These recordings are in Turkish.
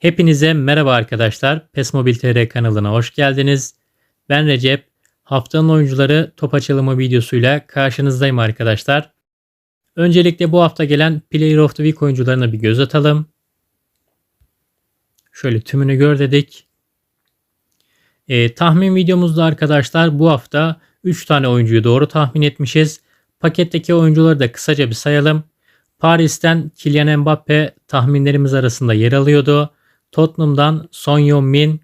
Hepinize merhaba arkadaşlar. PES Mobil TR kanalına hoş geldiniz. Ben Recep. Haftanın oyuncuları top açılımı videosuyla karşınızdayım arkadaşlar. Öncelikle bu hafta gelen Player of the Week oyuncularına bir göz atalım. Şöyle tümünü gör dedik. E, tahmin videomuzda arkadaşlar bu hafta 3 tane oyuncuyu doğru tahmin etmişiz. Paketteki oyuncuları da kısaca bir sayalım. Paris'ten Kylian Mbappe tahminlerimiz arasında yer alıyordu. Tottenham'dan Son Heung-min,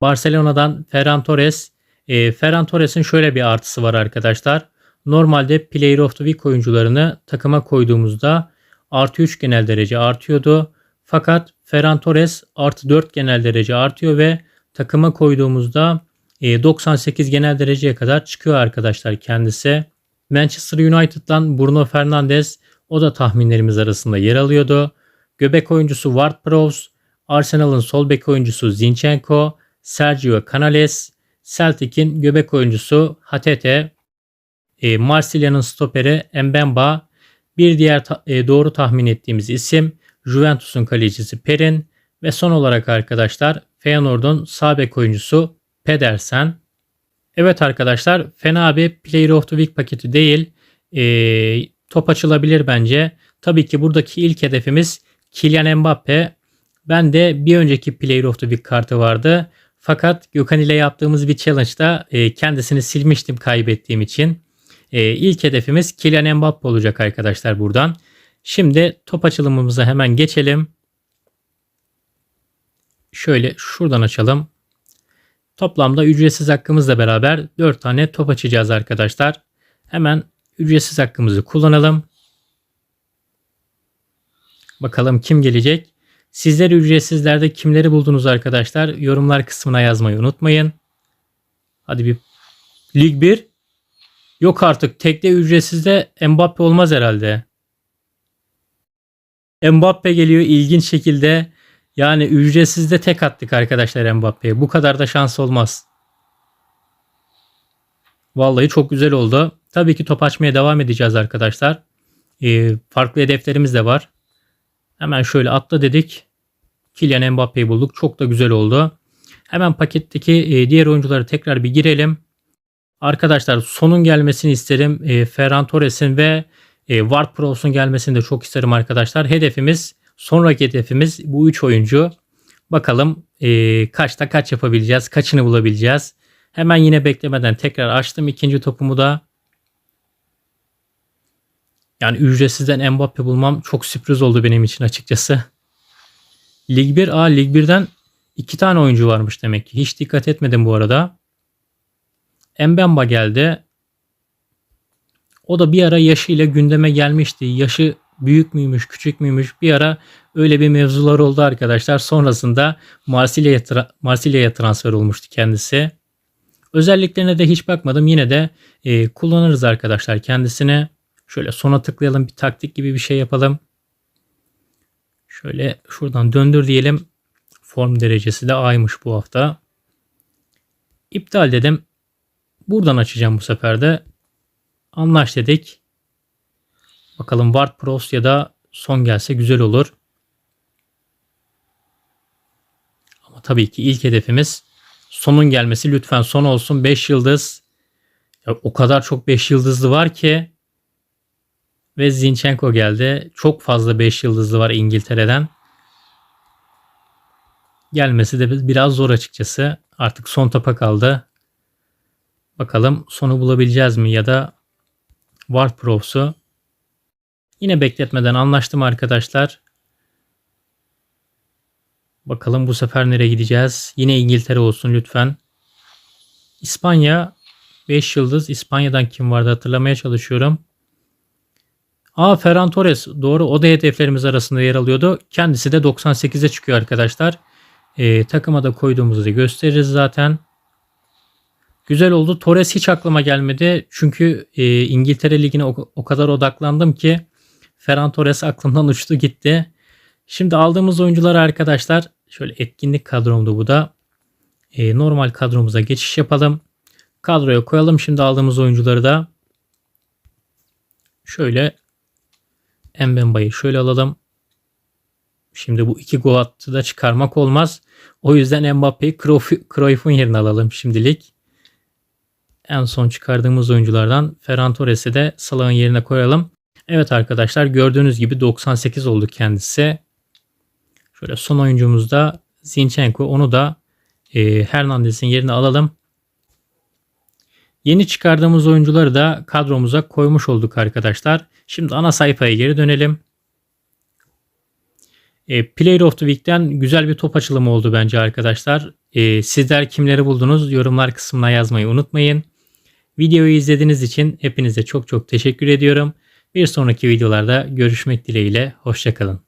Barcelona'dan Ferran Torres. E, Ferran Torres'in şöyle bir artısı var arkadaşlar. Normalde Player of the Week oyuncularını takıma koyduğumuzda artı 3 genel derece artıyordu. Fakat Ferran Torres artı 4 genel derece artıyor ve takıma koyduğumuzda 98 genel dereceye kadar çıkıyor arkadaşlar kendisi. Manchester United'dan Bruno Fernandes o da tahminlerimiz arasında yer alıyordu. Göbek oyuncusu Ward-Prowse, Arsenal'ın sol bek oyuncusu Zinchenko, Sergio Canales, Celtic'in göbek oyuncusu Hatete, e, Marsilya'nın stoperi Mbemba, bir diğer ta- e, doğru tahmin ettiğimiz isim Juventus'un kalecisi Perin ve son olarak arkadaşlar Feyenoord'un sağ bek oyuncusu Pedersen. Evet arkadaşlar fena bir Player of the Week paketi değil. E, top açılabilir bence. Tabii ki buradaki ilk hedefimiz Kylian Mbappe. Ben de bir önceki Player of the Week kartı vardı. Fakat Gökhan ile yaptığımız bir challenge'da e, kendisini silmiştim kaybettiğim için. E, ilk hedefimiz Kylian Mbappe olacak arkadaşlar buradan. Şimdi top açılımımıza hemen geçelim. Şöyle şuradan açalım. Toplamda ücretsiz hakkımızla beraber 4 tane top açacağız arkadaşlar. Hemen ücretsiz hakkımızı kullanalım. Bakalım kim gelecek? Sizler ücretsizlerde kimleri buldunuz arkadaşlar? Yorumlar kısmına yazmayı unutmayın. Hadi bir Lig 1. Yok artık tekte ücretsizde Mbappe olmaz herhalde. Mbappe geliyor ilginç şekilde. Yani ücretsizde tek attık arkadaşlar Mbappe'ye. Bu kadar da şans olmaz. Vallahi çok güzel oldu. Tabii ki top açmaya devam edeceğiz arkadaşlar. Ee, farklı hedeflerimiz de var. Hemen şöyle atla dedik. Kylian Mbappe'yi bulduk. Çok da güzel oldu. Hemen paketteki e, diğer oyuncuları tekrar bir girelim. Arkadaşlar sonun gelmesini isterim. E, Ferran Torres'in ve e, Ward Prowse'un gelmesini de çok isterim arkadaşlar. Hedefimiz, sonraki hedefimiz bu 3 oyuncu. Bakalım kaçta kaç yapabileceğiz, kaçını bulabileceğiz. Hemen yine beklemeden tekrar açtım ikinci topumu da. Yani ücretsizden Mbappe bulmam çok sürpriz oldu benim için açıkçası. Lig 1, a Lig 1'den iki tane oyuncu varmış demek ki. Hiç dikkat etmedim bu arada. Mbemba geldi. O da bir ara yaşıyla gündeme gelmişti. Yaşı büyük müymüş, küçük müymüş bir ara öyle bir mevzular oldu arkadaşlar. Sonrasında Marsilya'ya tra- Marsilya'ya transfer olmuştu kendisi. Özelliklerine de hiç bakmadım. Yine de e, kullanırız arkadaşlar kendisine. Şöyle sona tıklayalım bir taktik gibi bir şey yapalım. Şöyle şuradan döndür diyelim. Form derecesi de A'ymış bu hafta. İptal dedim. Buradan açacağım bu sefer de. Anlaş dedik. Bakalım Ward Pros ya da son gelse güzel olur. Ama tabii ki ilk hedefimiz sonun gelmesi. Lütfen son olsun 5 yıldız. Ya o kadar çok 5 yıldızlı var ki ve Zinchenko geldi. Çok fazla 5 yıldızlı var İngiltere'den. Gelmesi de biraz zor açıkçası. Artık son topa kaldı. Bakalım sonu bulabileceğiz mi ya da Ward Prof'su. Yine bekletmeden anlaştım arkadaşlar. Bakalım bu sefer nereye gideceğiz? Yine İngiltere olsun lütfen. İspanya 5 yıldız. İspanya'dan kim vardı hatırlamaya çalışıyorum. Aa Ferran Torres doğru o da hedeflerimiz arasında yer alıyordu. Kendisi de 98'e çıkıyor arkadaşlar. Ee, takıma da koyduğumuzu gösteririz zaten. Güzel oldu. Torres hiç aklıma gelmedi. Çünkü e, İngiltere Ligi'ne o, o kadar odaklandım ki Ferran Torres aklımdan uçtu gitti. Şimdi aldığımız oyuncular arkadaşlar şöyle etkinlik kadromdu bu da. E, normal kadromuza geçiş yapalım. Kadroya koyalım şimdi aldığımız oyuncuları da. Şöyle Mbemba'yı şöyle alalım. Şimdi bu iki gol attı da çıkarmak olmaz. O yüzden Mbappe'yi Cruyff- Cruyff'un yerine alalım şimdilik. En son çıkardığımız oyunculardan Ferran Torres'i de Salah'ın yerine koyalım. Evet arkadaşlar gördüğünüz gibi 98 oldu kendisi. Şöyle son oyuncumuz da Zinchenko. Onu da e, Hernandez'in yerine alalım. Yeni çıkardığımız oyuncuları da kadromuza koymuş olduk arkadaşlar. Şimdi ana sayfaya geri dönelim. E, Player of the Week'ten güzel bir top açılımı oldu bence arkadaşlar. E, sizler kimleri buldunuz yorumlar kısmına yazmayı unutmayın. Videoyu izlediğiniz için hepinize çok çok teşekkür ediyorum. Bir sonraki videolarda görüşmek dileğiyle. Hoşçakalın.